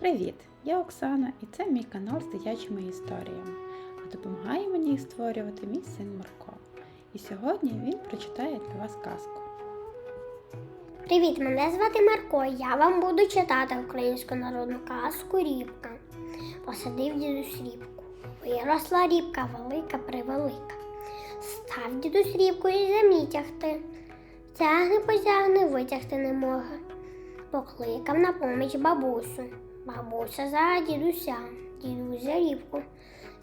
Привіт! Я Оксана і це мій канал з дитячими історіями. А допомагає мені їх створювати мій син Марко. І сьогодні він прочитає для вас казку. Привіт, мене звати Марко. Я вам буду читати українську народну казку Рібка. Посадив дідусь рібку. Виросла рібка велика превелика. Став дідусь рібку і землі тягти. Тягне потягне, витягти не може. Покликав на поміч бабусю. Бабуся за дідуся, дідусь за рівку.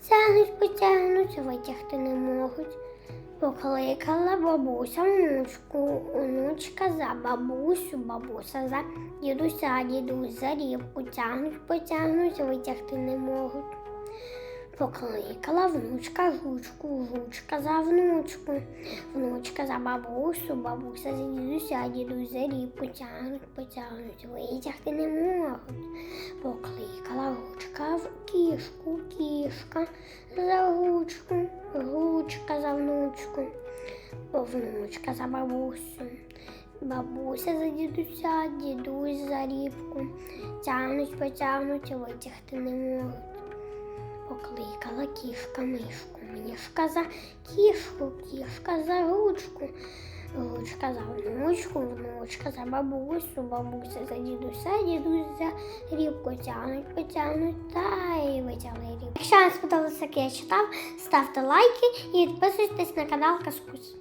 Тягнуть, потягнуть, витягти не можуть. Покликала бабуся внучку, онучка за бабусю, бабуся за дідуся, дідусь за рівку. тягнуть, потягнуть, витягти не можуть. Покликала внучка жучку, жучка за внучку, внучка за бабусю, бабуся за дідуся, дідусь за рібку, тягнуть, потягнуть, витягти не можуть. Покликала гучка в кішку, кішка за гучку, гучка за внучку, внучка за бабусю, бабуся за дідуся, дідусь за рібку, тягнуть, потягнуть, витягти не можуть. Кішка мишку, мішка за кішку, кішка за ручку. Ручка за внучку, внучка за бабусю, бабуся за дідуся, дідусь за рібку тягнуть, потягнуть та й витягли рібку. Якщо вам сподобалося, як я читав, ставте лайки і підписуйтесь на канал Каскусь.